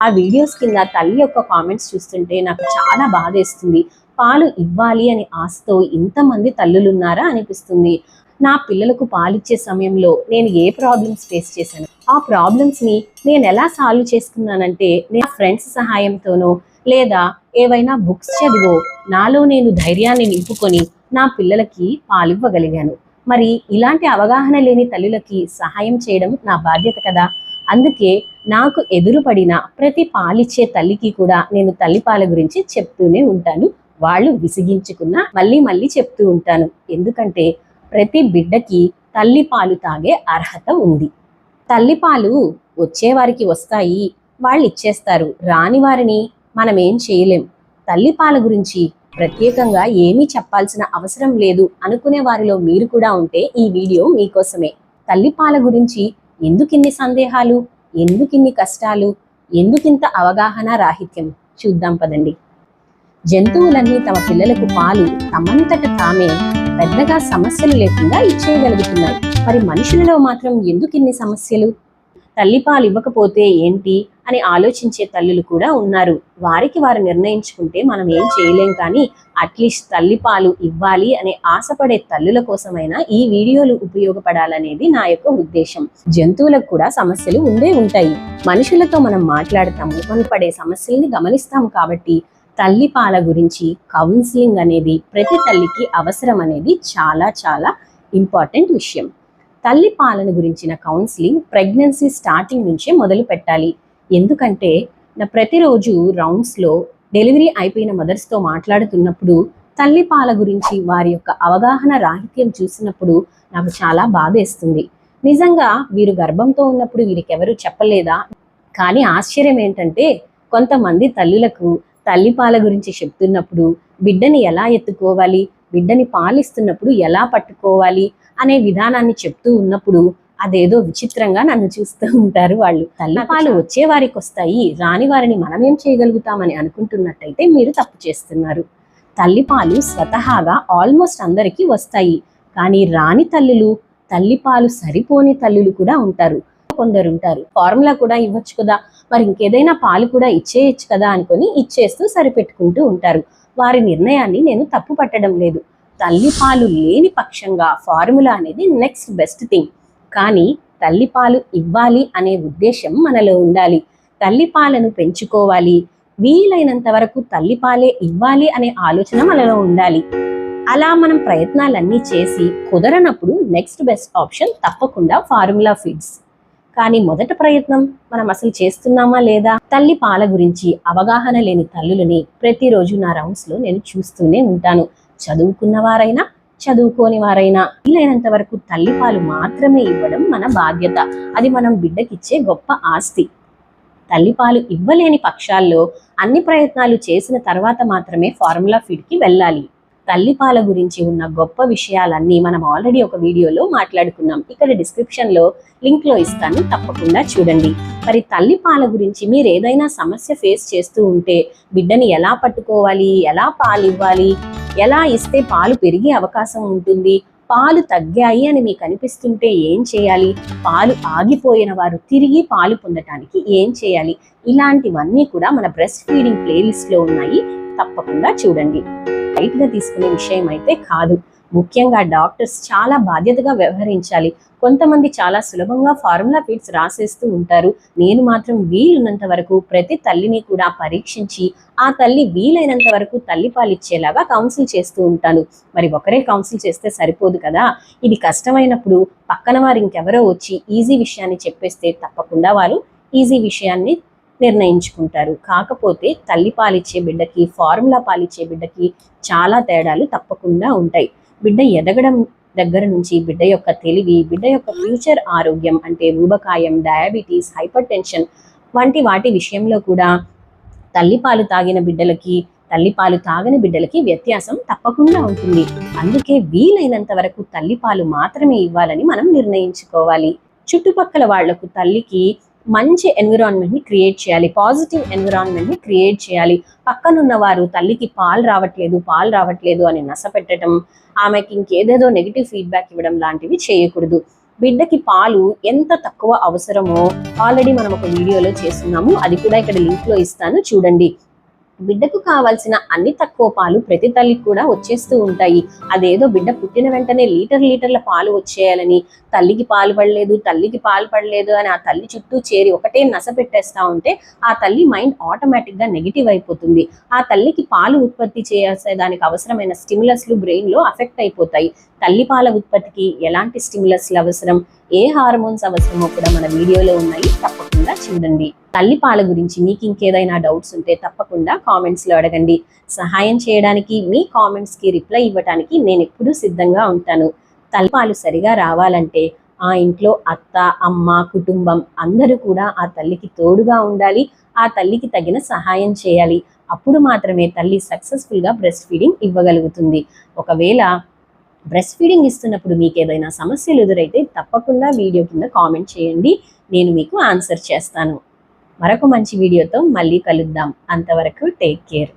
ఆ వీడియోస్ కింద తల్లి యొక్క కామెంట్స్ చూస్తుంటే నాకు చాలా బాధేస్తుంది. పాలు ఇవ్వాలి అని ఆశతో ఇంతమంది తల్లులున్నారా అనిపిస్తుంది. నా పిల్లలకు పాలిచ్చే సమయంలో నేను ఏ ప్రాబ్లమ్స్ ఫేస్ చేశాను? ఆ ప్రాబ్లమ్స్ని నేను ఎలా సాల్వ్ చేసుకున్నానంటే నా ఫ్రెండ్స్ సహాయంతోనో లేదా ఏవైనా బుక్స్ చదివో నాలో నేను ధైర్యాన్ని నింపుకొని నా పిల్లలకి పాలివ్వగలిగాను. మరి ఇలాంటి అవగాహన లేని తల్లులకి సహాయం చేయడం నా బాధ్యత కదా? అందుకే నాకు ఎదురుపడిన ప్రతి పాలిచ్చే తల్లికి కూడా నేను తల్లిపాల గురించి చెప్తూనే ఉంటాను. వాళ్ళు విసిగించుకున్నా మళ్ళీ మళ్ళీ చెప్తూ ఉంటాను. ఎందుకంటే ప్రతి బిడ్డకి తల్లిపాలు తాగే అర్హత ఉంది. తల్లిపాలు వచ్చేవారికి వస్తాయి వాళ్ళు ఇచ్చేస్తారు. రాని వారిని మనం ఏం చేయలేం. తల్లిపాల గురించి ప్రత్యేకంగా ఏమీ చెప్పాల్సిన అవసరం లేదు అనుకునే వారిలో మీరు కూడా ఉంటే ఈ వీడియో మీకోసమే. తల్లిపాల గురించి ఎందుకిన్ని సందేహాలు? ఎందుకిన్ని కష్టాలు? ఎందుకింత అవగాహన రాహిత్యం? చూద్దాం పదండి. జంతువులన్నీ తమ పిల్లలకు పాలు తమంతట తామే పెద్దగా సమస్యలు లేకుండా ఇచ్చేయగలుగుతున్నాయి. మరి మనుషులలో మాత్రం ఎందుకిన్ని సమస్యలు? తల్లిపాలు ఇవ్వకపోతే ఏంటి? అని ఆలోచించే తల్లులు కూడా ఉన్నారు. వారికి వారు నిర్ణయించుకుంటే మనం ఏం చేయలేం కానీ అట్లీస్ట్ తల్లిపాలు ఇవ్వాలి అనే ఆశపడే తల్లుల కోసమైనా ఈ వీడియోలు ఉపయోగపడాలనేది నా యొక్క ఉద్దేశం. జంతువులకు కూడా సమస్యలు ఉండే ఉంటాయి. మనుషులతో మనం మాట్లాడతాము మనం పడే సమస్యల్ని గమనిస్తాము కాబట్టి తల్లి పాల గురించి కౌన్సిలింగ్ అనేది ప్రతి తల్లికి అవసరం అనేది చాలా చాలా ఇంపార్టెంట్ విషయం. తల్లి పాలన గురించిన కౌన్సిలింగ్ ప్రెగ్నెన్సీ స్టార్టింగ్ నుంచే మొదలు పెట్టాలి ఎందుకంటే నా ప్రతిరోజు రౌండ్స్లో డెలివరీ అయిపోయిన మదర్స్తో మాట్లాడుతున్నప్పుడు తల్లి పాల గురించి వారి యొక్క అవగాహన రాహిత్యం చూసినప్పుడు నాకు చాలా బాధేస్తుంది. నిజంగా వీరు గర్భంతో ఉన్నప్పుడు వీరికి ఎవరు చెప్పలేదా? కానీ ఆశ్చర్యం ఏంటంటే కొంతమంది తల్లులకు తల్లిపాల గురించి చెప్తున్నప్పుడు బిడ్డని ఎలా ఎత్తుకోవాలి? బిడ్డని పాలిస్తున్నప్పుడు ఎలా పట్టుకోవాలి? అనే విధానాన్ని చెప్తూ ఉన్నప్పుడు అదేదో విచిత్రంగా నన్ను చూస్తూ ఉంటారు వాళ్ళు. తల్లిపాలు వచ్చే వారికి వస్తాయి రాని వారిని మనం ఏం చేయగలుగుతామని అనుకుంటున్నట్టయితే మీరు తప్పు చేస్తున్నారు. తల్లిపాలు స్వతహాగా ఆల్మోస్ట్ అందరికీ వస్తాయి. కానీ రాని తల్లులు తల్లిపాలు సరిపోని తల్లులు కూడా ఉంటారు. కొందరు ఉంటారు. ఫార్ములా కూడా ఇవ్వచ్చు కదా. మరి ఇంకేదైనా పాలు కూడా ఇచ్చేయచ్చు కదా అనుకొని ఇచ్చేస్తూ సరిపెట్టుకుంటూ ఉంటారు. వారి నిర్ణయాన్ని నేను తప్పు పట్టడం లేదు. తల్లిపాలు లేని పక్షంగా ఫార్ములా అనేది నెక్స్ట్ బెస్ట్ థింగ్. కానీ తల్లిపాలు ఇవ్వాలి అనే ఉద్దేశం మనలో ఉండాలి. తల్లిపాలను పెంచుకోవాలి. వీలైనంత వరకు తల్లిపాలే ఇవ్వాలి అనే ఆలోచన మనలో ఉండాలి. అలా మనం ప్రయత్నాలన్నీ చేసి కుదరనప్పుడు నెక్స్ట్ బెస్ట్ ఆప్షన్ తప్పకుండా ఫార్ములా ఫీడ్స్. కానీ మొదట ప్రయత్నం మనం అసలు చేస్తున్నామా లేదా? తల్లి పాల గురించి అవగాహన లేని తల్లులని ప్రతిరోజు నా రౌండ్స్లో నేను చూస్తూనే ఉంటాను. చదువుకున్నవారైనా చదువుకోని వారైనా వీలైనంత వరకు తల్లిపాలు మాత్రమే ఇవ్వడం మన బాధ్యత. అది మనం బిడ్డకిచ్చే గొప్ప ఆస్తి. తల్లిపాలు ఇవ్వలేని పక్షాల్లో అన్ని ప్రయత్నాలు చేసిన తర్వాత మాత్రమే ఫార్ములా ఫీడ్కి వెళ్ళాలి. తల్లిపాల గురించి ఉన్న గొప్ప విషయాలన్నీ మనం ఆల్రెడీ ఒక వీడియోలో మాట్లాడుకున్నాం. ఇక్కడ డిస్క్రిప్షన్లో లింక్లో ఇస్తాను. తప్పకుండా చూడండి. మరి తల్లిపాల గురించి మీరు ఏదైనా సమస్య ఫేస్ చేస్తూ ఉంటే బిడ్డని ఎలా పట్టుకోవాలి? ఎలా పాలు ఇవ్వాలి? ఎలా ఇస్తే పాలు పెరిగే అవకాశం ఉంటుంది? పాలు తగ్గాయి అని మీకు అనిపిస్తుంటే ఏం చేయాలి? పాలు ఆగిపోయిన వారు తిరిగి పాలు పొందటానికి ఏం చేయాలి? ఇలాంటివన్నీ కూడా మన బ్రెస్ట్ ఫీడింగ్ ప్లేలిస్ట్లో ఉన్నాయి. తప్పకుండా చూడండి. లైట్గా తీసుకునే విషయం అయితే కాదు. ముఖ్యంగా డాక్టర్స్ చాలా బాధ్యతగా వ్యవహరించాలి. కొంతమంది చాలా సులభంగా ఫార్ములా ఫీడ్స్ రాసేస్తూ ఉంటారు. నేను మాత్రం వీలున్నంత వరకు ప్రతి తల్లిని కూడా పరీక్షించి ఆ తల్లి వీలైనంత వరకు తల్లి పాలిచ్చేలాగా కౌన్సిల్ చేస్తూ ఉంటాను. మరి ఒకరే కౌన్సిల్ చేస్తే సరిపోదు కదా? ఇది కష్టమైనప్పుడు పక్కన వారు ఇంకెవరో వచ్చి ఈజీ విషయాన్ని చెప్పేస్తే తప్పకుండా వారు ఈజీ విషయాన్ని నిర్ణయించుకుంటారు. కాకపోతే తల్లి పాలిచ్చే బిడ్డకి ఫార్ములా పాలిచ్చే బిడ్డకి చాలా తేడాలు తప్పకుండా ఉంటాయి. బిడ్డ ఎదగడం దగ్గర నుంచి బిడ్డ యొక్క తెలివి బిడ్డ యొక్క ఫ్యూచర్ ఆరోగ్యం అంటే ఊబకాయం డయాబెటీస్ హైపర్ టెన్షన్ వంటి వాటి విషయంలో కూడా తల్లిపాలు తాగిన బిడ్డలకి తల్లిపాలు తాగని బిడ్డలకి వ్యత్యాసం తప్పకుండా ఉంటుంది. అందుకే వీలైనంత వరకు తల్లిపాలు మాత్రమే ఇవ్వాలని మనం నిర్ణయించుకోవాలి. చుట్టుపక్కల వాళ్ళకు తల్లికి మంచి ఎన్విరాన్మెంట్ని క్రియేట్ చేయాలి. పాజిటివ్ ఎన్విరాన్మెంట్ని క్రియేట్ చేయాలి. పక్కనున్న వారు తల్లికి పాలు రావట్లేదు పాలు రావట్లేదు అని నసపెట్టడం ఆమెకి ఇంకేదేదో నెగిటివ్ ఫీడ్బ్యాక్ ఇవ్వడం లాంటివి చేయకూడదు. బిడ్డకి పాలు ఎంత తక్కువ అవసరమో ఆల్రెడీ మనం ఒక వీడియోలో చేస్తున్నాము. అది కూడా ఇక్కడ లింక్లో ఇస్తాను. చూడండి. బిడ్డకు కావాల్సిన అన్ని తక్కువ పాలు ప్రతి తల్లికి కూడా వచ్చేస్తూ ఉంటాయి. అదేదో బిడ్డ పుట్టిన వెంటనే లీటర్ లీటర్ల పాలు వచ్చేయాలని తల్లికి పాలు పడలేదు తల్లికి పాలు పడలేదు అని ఆ తల్లి చుట్టూ చేరి ఒకటే నస పెట్టేస్తా ఉంటే ఆ తల్లి మైండ్ ఆటోమేటిక్గా నెగిటివ్ అయిపోతుంది. ఆ తల్లికి పాలు ఉత్పత్తి చేసే దానికి అవసరమైన స్టిమ్యులస్లు బ్రెయిన్లో అఫెక్ట్ అయిపోతాయి. తల్లి పాల ఉత్పత్తికి ఎలాంటి స్టిమ్యులస్లు అవసరం? ఏ హార్మోన్స్ అవసరమో కూడా మన వీడియోలో ఉన్నాయి. తప్పకుండా చూడండి. తల్లి పాల గురించి మీకు ఇంకేదైనా డౌట్స్ ఉంటే తప్పకుండా కామెంట్స్లో అడగండి. సహాయం చేయడానికి మీ కామెంట్స్కి రిప్లై ఇవ్వడానికి నేను ఎప్పుడూ సిద్ధంగా ఉంటాను. తల్లిపాలు సరిగా రావాలంటే ఆ ఇంట్లో అత్త అమ్మ కుటుంబం అందరూ కూడా ఆ తల్లికి తోడుగా ఉండాలి. ఆ తల్లికి తగిన సహాయం చేయాలి. అప్పుడు మాత్రమే తల్లి సక్సెస్ఫుల్గా బ్రెస్ట్ ఫీడింగ్ ఇవ్వగలుగుతుంది. ఒకవేళ బ్రెస్ట్ ఫీడింగ్ ఇస్తున్నప్పుడు మీకు ఏదైనా సమస్యలు ఎదురైతే తప్పకుండా వీడియో కింద కామెంట్ చేయండి. నేను మీకు ఆన్సర్ చేస్తాను. మరొక మంచి వీడియోతో మళ్ళీ కలుద్దాం. అంతవరకు టేక్ కేర్.